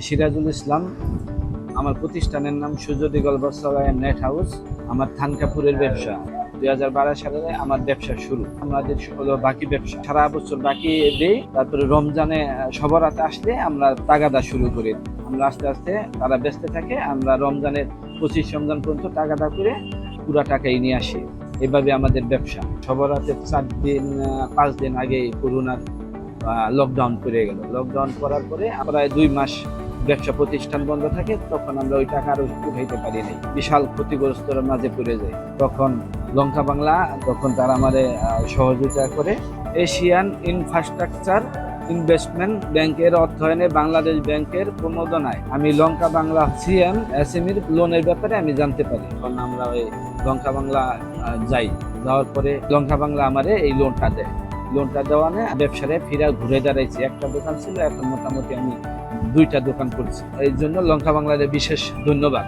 সিরাজুল ইসলাম। আমার প্রতিষ্ঠানের নাম সুজদি গল্পসভায় নেট হাউস আমার থান কাপুরের ব্যবসা। দুই হাজার বারো সালে আমার ব্যবসা শুরু। আমাদের হলো বাকি ব্যবসা। সারা বছর বাকি দিই, তারপরে রমজানে সবরাতে আসলে আমরা তাগাদা শুরু করি। আমরা আস্তে আস্তে তারা ব্যস্ত থাকে, আমরা রমজানের পঁচিশ রমজান পর্যন্ত তাগাদা করে পুরা টাকাই নিয়ে আসি। এভাবে আমাদের ব্যবসা। সবরাতে চার দিন পাঁচ দিন আগে করোনার লকডাউন করে গেল। লকডাউন করার পরে প্রায় দুই মাস ব্যবসা প্রতিষ্ঠান বন্ধ থাকে, তখন আমরা ওই টাকা আরও উঠাইতে পারি নাই। বিশাল ক্ষতিগ্রস্তর মাঝে পড়ে যায়। তখন লঙ্কা বাংলা, তখন তারা আমাদের সহযোগিতা করে এশিয়ান ইনফ্রাস্ট্রাকচার ইনভেস্টমেন্ট ব্যাংকের অর্থায়নে বাংলাদেশ ব্যাংকের প্রণোদনায় আমি লঙ্কা বাংলা সিএম, এসএমইর লোনের ব্যাপারে আমি জানতে পারি। কারণ আমরা ওই লঙ্কা বাংলা যাই। যাওয়ার পরে লঙ্কা বাংলা আমারে এই লোনটা দেয়। লোনটা দেওয়া দেওয়ানে ব্যবসারে ফিরা ঘুরে দাঁড়াইছি। একটা দোকান ছিল, এখন মোটামুটি আমি দুইটা দোকান করছি। এই জন্য লঙ্কা বাংলাদেশ বিশেষ ধন্যবাদ।